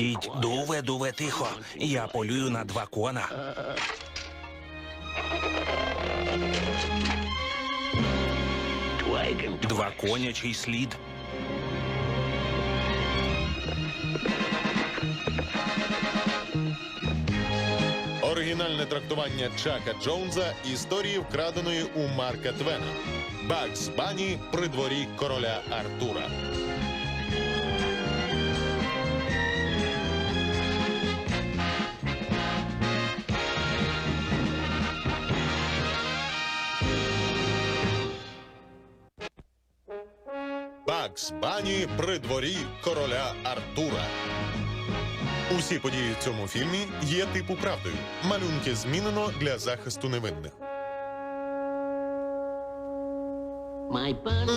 Стіть, дуве, дуве, тихо. Я полюю на два кона. Два конячий слід. Оригінальне трактування Чака Джонса історії вкраденої у Марка Твена. Бакс Бані при дворі короля Артура. Бакс Бані при дворі короля Артура. Усі події в цьому фільмі є типу правдою. Малюнки змінено для захисту невинних.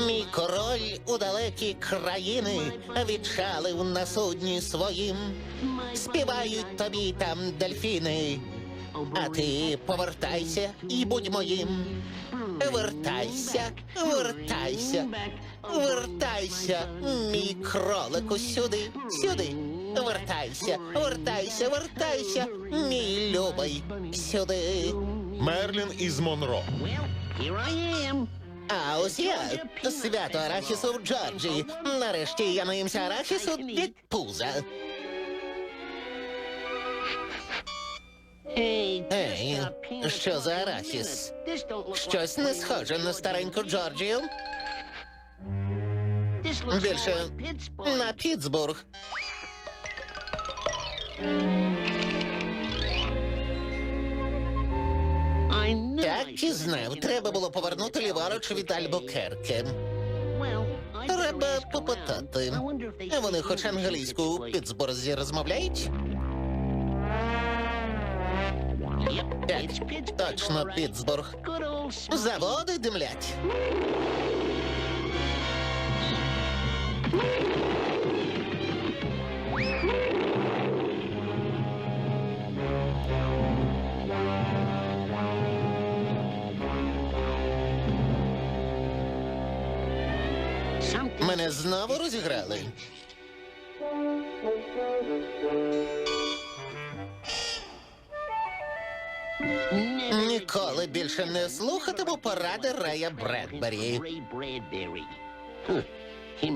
Мій король у далекі країни відчалив на судні своїм. Співають тобі там дельфіни. А ти повертайся і будь моїм. Вертайся, вертайся, вертайся, мій кролику сюди, сюди. Вертайся, вертайся, вертайся, мій любий, сюди. Мерлін із Монро. А ось я свято арахісу в Джорджії. Нарешті я наїмся арахісу від пуза. Ей, що за арахіс? Щось не схоже на стареньку Джорджію. Більше на Пітсбург. Так і знав, треба було повернути ліворуч від Альбукерке. Треба попитати. Вони хоч англійську у Пітсбурзі розмовляють? Так, точно Пітсбург. Заводи димлять. Мене знову розіграли. Ніколи більше не слухатиму поради Рея Бредбері.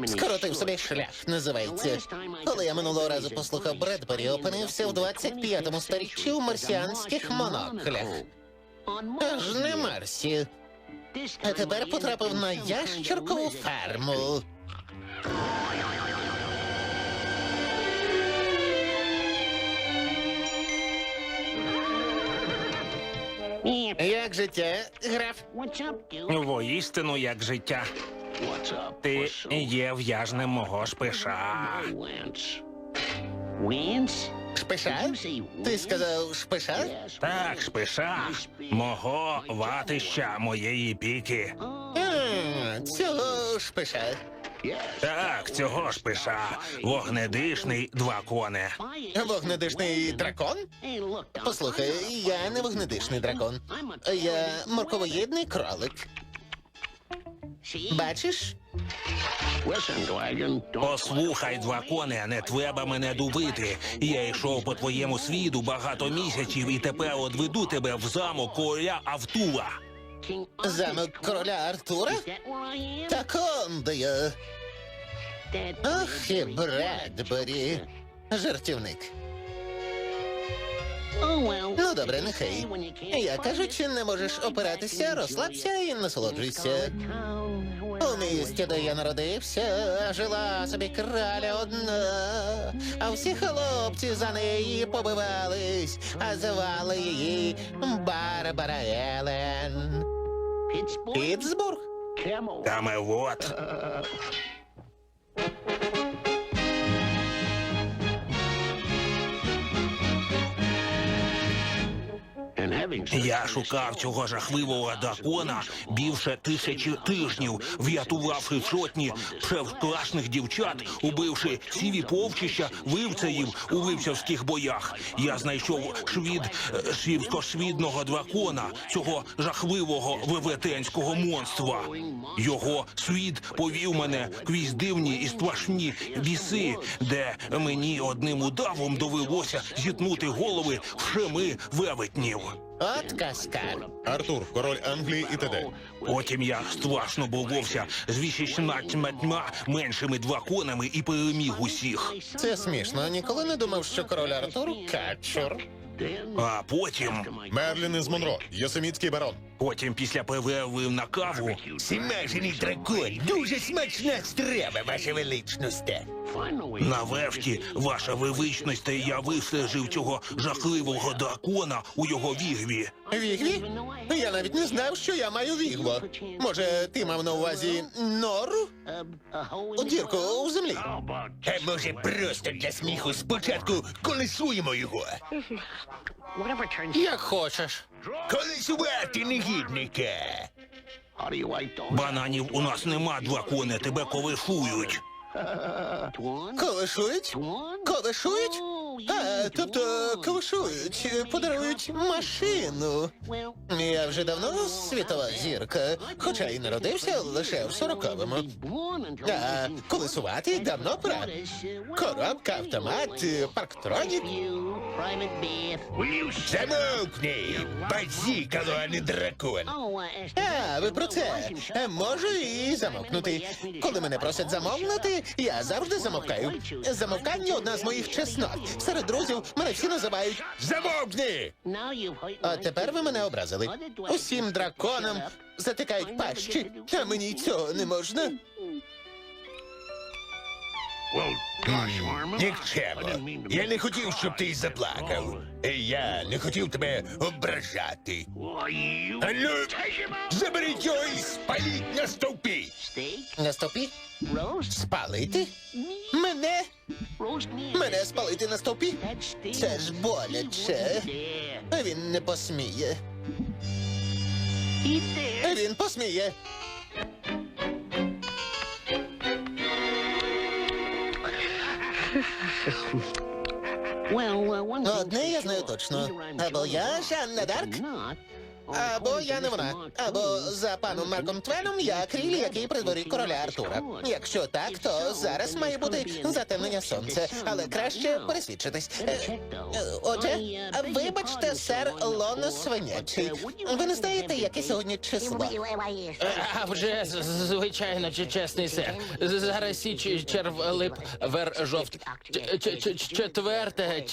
Скоротив собі шлях, називається. Коли я минулого разу послухав Бредбері, опинився в 25-му сторіччі у марсіанських моноклях. Аж не Марсі. А тепер потрапив на ящеркову ферму. Як життя, граф? Воістину, як життя. Ти є в'язнем мого шпиша. Шпиша? Ти сказав шпиша? Так, шпиша. Мого ватища, моєї піки. А, цього шпиша. Так, цього шпиша. Вогнедишний два коне. Вогнедишний дракон? Послухай, я не вогнедишний дракон. Я морковоїдний кролик. Бачиш? Послухай, два коне, не треба мене дубити. Я йшов по твоєму світу багато місяців і тепер одведу тебе в замок короля Автула. Замок короля Артура? Так он де я. Ох, і Бредбері. Жартівник. Ну, добре, нехай. Я кажучи, не можеш опиратися, розслабся і насолоджуйся. У місті, де я народився, жила собі краля одна, а всі хлопці за неї побивались, а звали її Барбара Елен. Пітсбург? Камелот. Я шукав цього жахливого дракона більше тисячі тижнів, врятувавши сотні пшевкласних дівчат, убивши сіві повчища вивцеїв у вивцявських боях. Я знайшов швід е, свівськосвідного дракона, цього жахливого веветенського монстра. Його світ повів мене крізь дивні і страшні ліси, де мені одним удавом довелося зітнути голови вшеми велетнів. От каскар. Артур, король Англії і т.д. Потім я страшно боровся з 18 меншими драконами і переміг усіх. Це смішно. Ніколи не думав, що король Артур качур. А потім, Мерлін із Монро, Йосемітський барон. Потім після перерви на каву, Смажений дракон. Дуже смачна страва, ваша величність. нарешті, ваша величність, я вистежив цього жахливого дракона у його вігві. Вігві? Я навіть не знав, що я маю вігло. Може, ти мав на увазі нору? Дірку у землі. А може просто для сміху спочатку колесуємо його. Як хочеш. Колесувати негідники. Бананів у нас нема, драконе, тебе колишують. Колишують? Колишують? А, тобто колишують, подарують машину. Я вже давно світова зірка, хоча і народився лише в сороковому. А колесувати давно пора. Коробка, автомат, парктронік. Замовкни, базікало, а не дракон. А, ви про це. Е, Можу і замовкнути. Коли мене просять замовкнути, я завжди замовкаю. Замовкання одна з моїх чеснот. Серед друзів мене всі називають. Замовкни! А тепер ви мене образили. Усім драконам затикають пащі, а мені цього не можна. Нікчемо. Я не хотів, щоб ти заплакав. Я не хотів тебе ображати. А ну, заберіть його і спаліть на стовпі. На стовпі? Спалити? Мене? Мене спалити на стовпі? Це ж боляче. Він не посміє. Він посміє. Одне я знаю точно. Або я Жанна Дарк, або я не вона. Або за паном Марком Твеном я кріль, який при дворі короля Артура. Якщо так, то зараз має бути затемнення сонця, але краще пересвідчитись. Е, е, Отже, вибачте, сер Лоно Свинячий. Ви не знаєте, яке сьогодні число? А вже звичайно, чи чесний сер. Зараз січ черв лип вер жовт. Четверте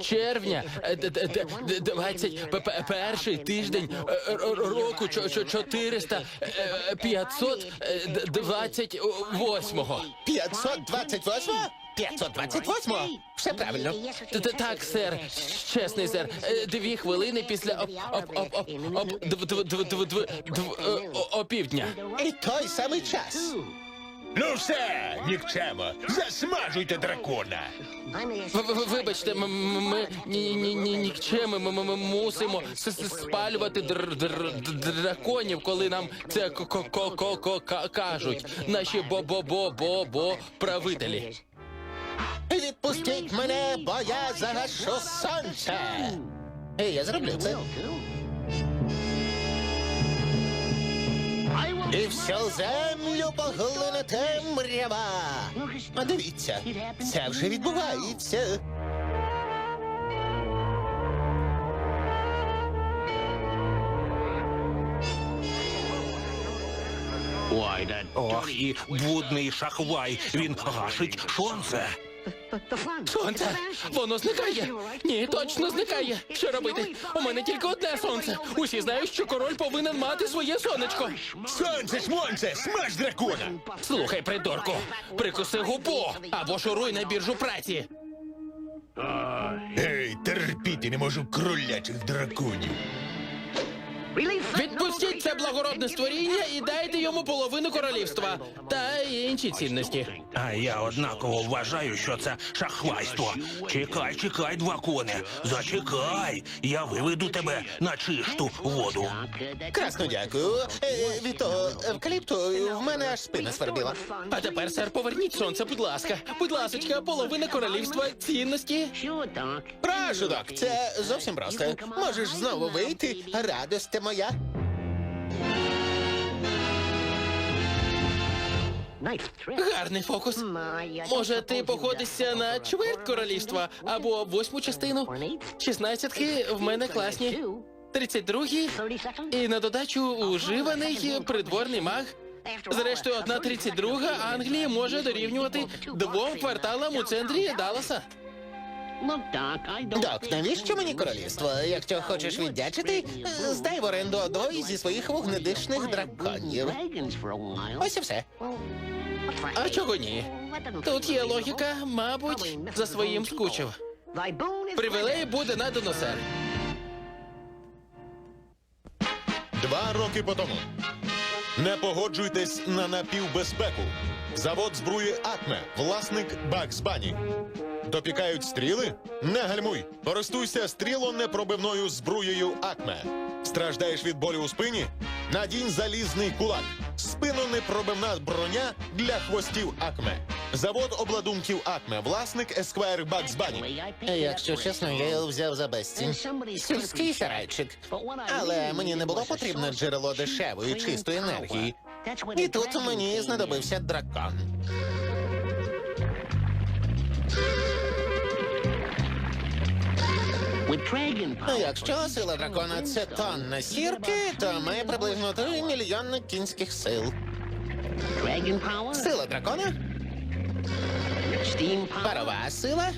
червня, е, двадцять перший тиждень е, року чотириста е, п'ятсот е, д- двадцять восьмого. 528? 528? Все правильно. Так, сер, чесний сер. Е, Дві хвилини після е, опівдня. І той самий час. Ну все, нікчемо, засмажуйте дракона. В- в- Вибачте, м- м- ми ні, ні, ні, нікчеми, ми, ми, ми мусимо с- с- спалювати др, др, д- драконів, коли нам це ка- кажуть. Наші бо-бо-бо-бо-бо правителі. Відпустіть мене, бо я загашу сонце. І я зроблю це. І всю землю поглине темрява. А дивіться, це вже відбувається. Ох, і будний шахвай, він гашить сонце. Сонце! Воно зникає! Ні, точно зникає! Що робити? У мене тільки одне сонце. Усі знають, що король повинен мати своє сонечко. Сонце, смонце, смаж дракона! Слухай, придурку, прикуси губу або шуруй на біржу праці. Ей, терпіти не можу кролячих драконів. Відпустіть благородне створіння і дайте йому половину королівства та інші цінності. А я однаково вважаю, що це шахвайство. Чекай, чекай, драконе, зачекай. Я виведу тебе на чисту воду. Красно дякую. Е, від того евкаліпту в мене аж спина свербіла. А тепер, сер, поверніть сонце, будь ласка. Будь ласочка, половина королівства цінності. Прошу, док, це зовсім просто. Можеш знову вийти, радосте моя. Гарний фокус. Може, ти походишся на чверть королівства або восьму частину? Шістнадцятки в мене класні. Тридцять другі і на додачу уживаний придворний маг. Зрештою, одна тридцять друга Англії може дорівнювати двом кварталам у центрі Далласа. Док, навіщо мені королівство? Якщо хочеш віддячити, здай в оренду одного зі своїх вогнедишних драконів. Ось і все. А чого ні? Тут є логіка, мабуть, за своїм скучив. Привілей буде надано, сер. Два роки по тому. Не погоджуйтесь на напівбезпеку. Завод збрує Атме, власник Бакс Бані. Допікають стріли? Не гальмуй. Користуйся стрілонепробивною збруєю Акме. Страждаєш від болю у спині? Надінь залізний кулак. Спинонепробивна броня для хвостів Акме. Завод обладунків Акме, власник Есквайр Бакс Бані. Якщо чесно, я його взяв за безцінь. Сільський сарайчик. Але мені не було потрібно джерело дешевої чистої енергії. І тут мені знадобився дракон. Якщо сила дракона це тонна сірки, то має приблизно 3 мільйони кінських сил. Сила дракона, парова сила,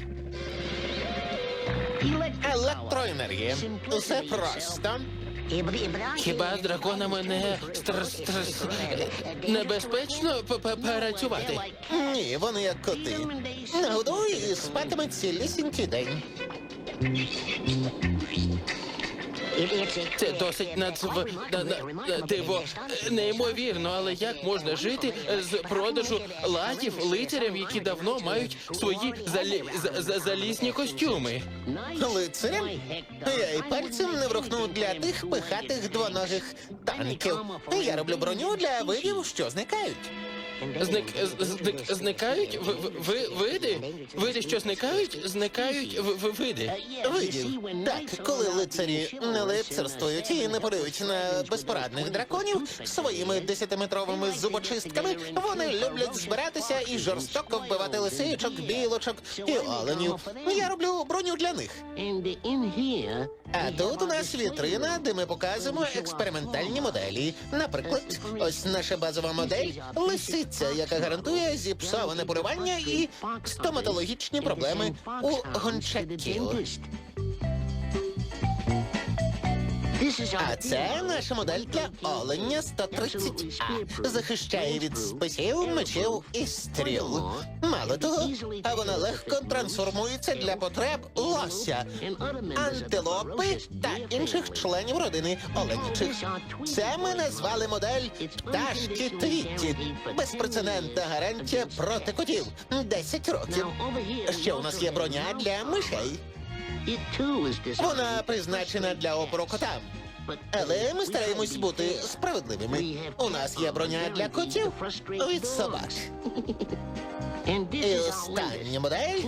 електроенергія. Усе просто. Хіба з драконами не небезпечно п- п- працювати? Ні, вони як коти. Нагодуй і спатиме цілісінький день. Це досить надзв... на- на- на- диво неймовірно, але як можна жити з продажу латів лицарів, які давно мають свої залі... за- за- залізні костюми? Лицарем? Я й пальцем не врухну для тих пихатих двоногих танків. Я роблю броню для видів, що зникають. Зник... зник... зникають в... в- види? Види, що зникають, зникають в... в... види. Видів. Так, коли лицарі не лицарствують і не полюють на безпорадних драконів своїми десятиметровими зубочистками, вони люблять збиратися і жорстоко вбивати лисичок, білочок і оленів. Я роблю броню для них. А тут у нас вітрина, де ми показуємо експериментальні моделі. Наприклад, ось наша базова модель лисиця, яка гарантує зіпсоване полювання і стоматологічні проблеми у гончаків. А це наша модель для оленя 130А. Захищає від списів, мечів і стріл. Мало того, а вона легко трансформується для потреб лося, антилопи та інших членів родини оленячих. Це ми назвали модель пташки Твітті. Безпрецедентна гарантія проти котів. 10 років. Ще у нас є броня для мишей. Вона призначена для опору котам. Але ми стараємось бути справедливими. У нас є броня для котів від собак. І остання модель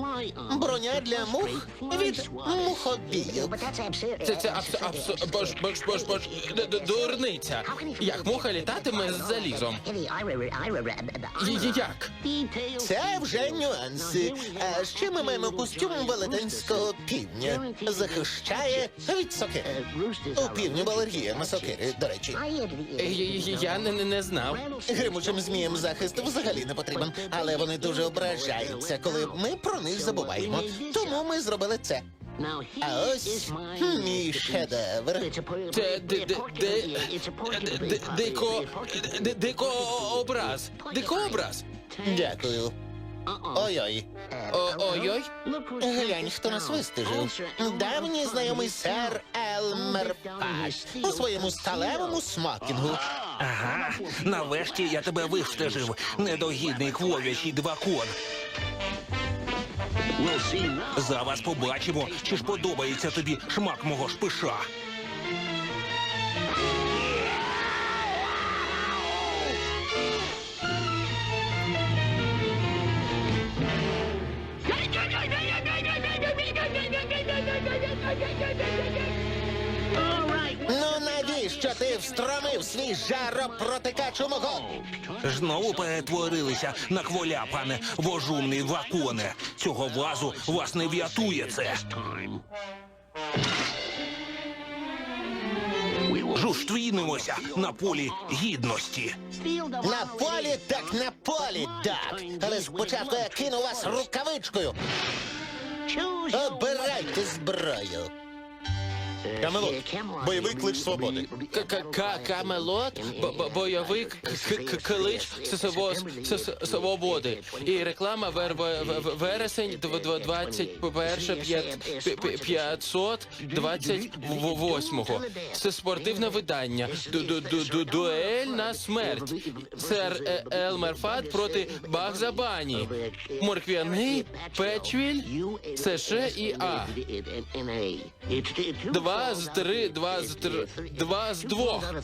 броня для мух від мухобійок. Це це абс... абс... бож, бож, бож, бож... д- д- дурниця. Як муха літатиме з залізом? Й- Як? Це вже нюанси. А ще ми маємо костюм велетенського півня. Захищає від сокири. У півню алергія на сокири, до речі. Й- й- Я не, не, не знав. Гримучим зміям захист взагалі не потрібен, але вони дуже ображаються, коли ми про них забуваємо. Тому ми зробили це. А ось мій шедевр. Це ди- ди- ди- ди- ди- дико... ди- Дикообраз. Дикообраз. Дякую. Ой-ой. Ой-ой. Глянь, хто нас вистежив. Давній знайомий сер Елмер Паш у своєму сталевому смокінгу. Ага, нарешті я тебе вистежив, недогідний квовячий двакон. За вас побачимо, чи ж подобається тобі шмак мого шпиша. Навіщо встромив свій жаропротикач мого? Знову перетворилися на кволя, пане вожумний ваконе. Цього вазу вас не врятує це. Зустрінемося на полі гідності. На полі так на полі, так. Але спочатку я кину вас рукавичкою. Обирайте зброю. Камелот, бойовий клич свободи. Камелот, бо- бо- бойовик, к- к- клич свободи. І реклама вер, вер- вер- вересень дв- дв- 21 п'ят- пі- пі- 528-го. Це спортивне видання. Ду- ду- ду- ду- Дуель на смерть. Сер Е- Елмер Фат проти Бахзабані. Морквяний, Печвіль, США і А. Два з три, два з три, два з двох.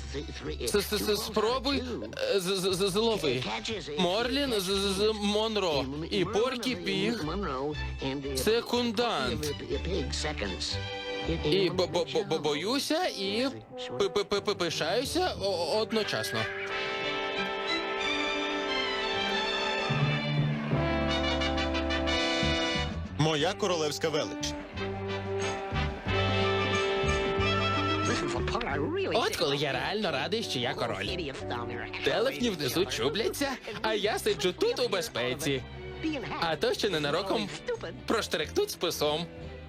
Спробуй е, злови. Морлін з, Монро і Поркі Піг секундант. І бо, бо, бо, бо боюся і пи- пи- пи- пи- пишаюся одночасно. Моя королевська велич. От коли я реально радий, що я король. Телефні внизу чубляться, а я сиджу тут у безпеці. А то ще ненароком проштрикнуть списом.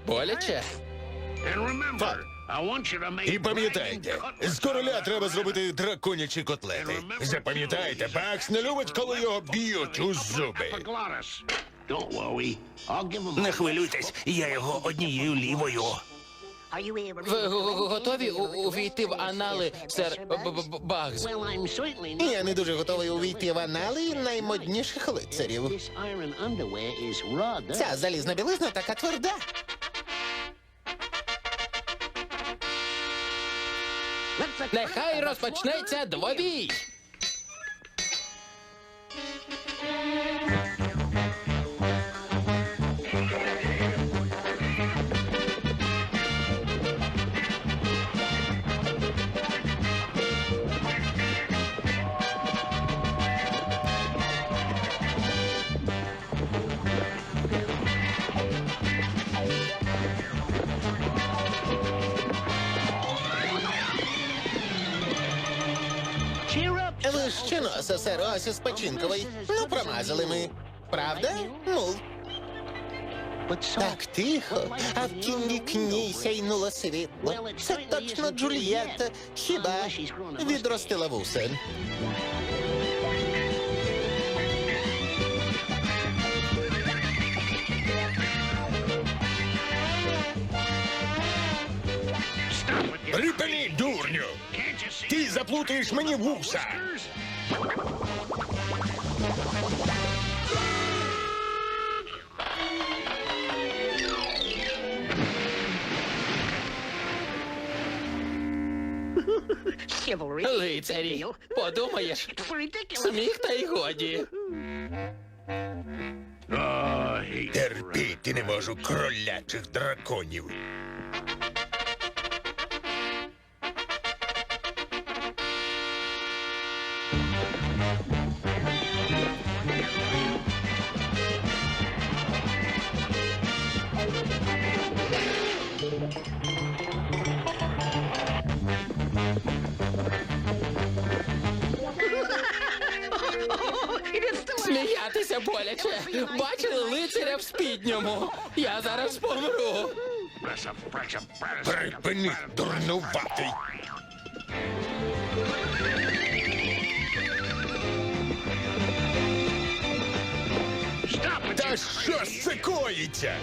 Боляче. І пам'ятайте, з короля треба зробити драконячі котлети. Запам'ятайте, Бакс не любить, коли його б'ють у зуби. Не хвилюйтесь, я його однією лівою. Ви го- го- готові увійти в анали, сер Багз? Я не дуже готовий увійти в анали наймодніших лицарів. Ця залізна білизна така тверда. Нехай розпочнеться двобій. Ще носа, сер з Печінковий. Ну, промазали ми. Правда? Ну. Так тихо, а в кінні кні сяйнуло світло. Це точно Джульєтта. Хіба відростила вуса. Заплутаєш мені вуса! Лицарі, подумаєш, сміх та й годі. Терпіти не можу кролячих драконів. Сміятися боляче. Бачили лицаря в спідньому. Я зараз помру. Припини, дурнуватий! Та що ж це коїться?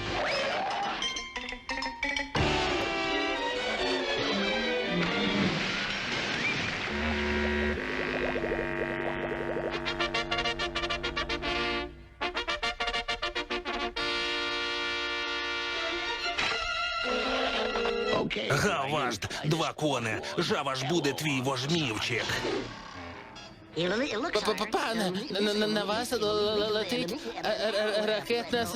Гаважд, два коне. Жава ж буде твій вожмівчик. Пане, на- вас летить ракетна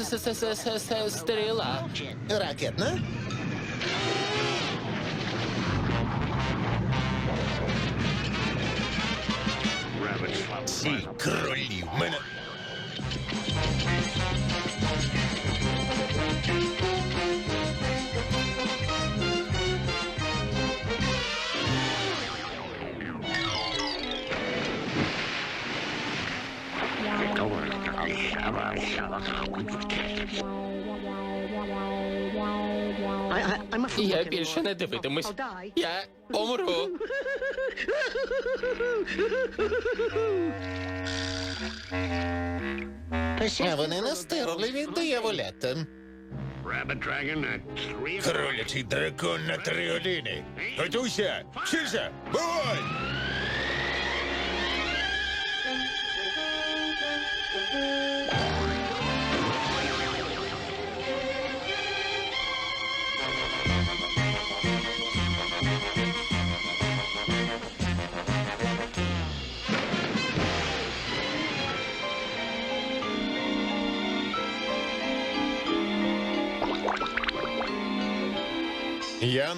стріла. Ракетна? Ці кролі в мене. Я більше не дивитимусь. Я помру. А вони настирливі дияволята. Кролячий дракон на три години. Готуйся! Вчися! Бувай!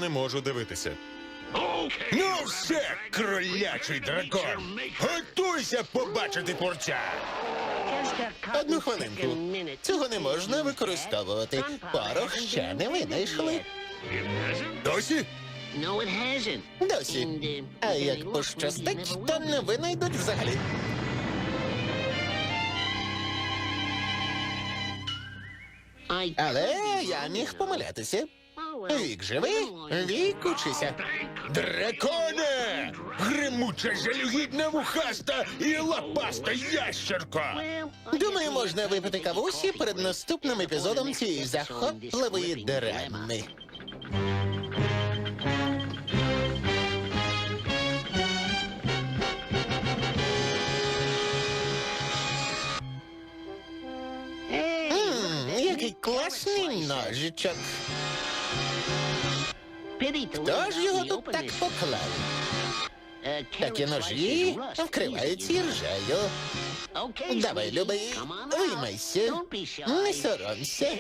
Не можу дивитися. Ну все, кролячий дракон! Готуйся побачити порця! Одну хвилинку. Цього не можна використовувати. Порох ще не винайшли. Досі? Досі. А як пощастить, то не винайдуть взагалі. Але я міг помилятися. Вік живий, вік учися. Драконе! Гримуча жалюгідна вухаста і лапаста ящерка! Думаю, можна випити кавусі перед наступним епізодом цієї захопливої драми. Ммм, який класний ножичок. Хто ж його тут так поклав? Такі ножі вкриваються іржею. Давай, любий, виймайся. Не соромся.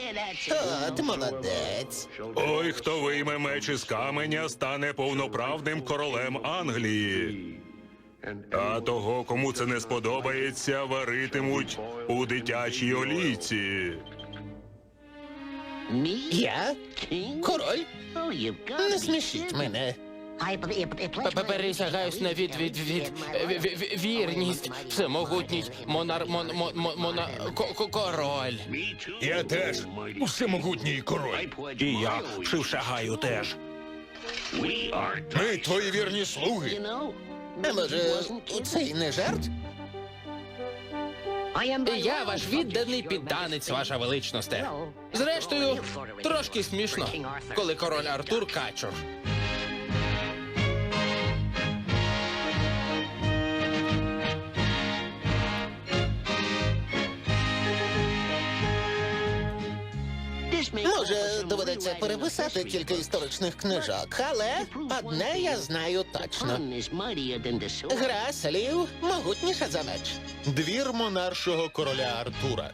От молодець. Ой, хто вийме меч із каменя, стане повноправним королем Англії. А того, кому це не сподобається, варитимуть у дитячій олійці. Я? Король? Не смішіть мене. П- Пересягаюсь на від, від, від, вірність, всемогутність, монар, мон, мон, мон, мона, ко- ко- король. Я теж усемогутній король. І я Шившагаю теж. Ми твої вірні слуги. А може, це й не жарт? Я ваш відданий підданець, ваша величносте. Зрештою, трошки смішно, коли король Артур качур. Доведеться переписати кілька історичних книжок, але одне я знаю точно. Гра слів могутніша за меч. Двір монаршого короля Артура.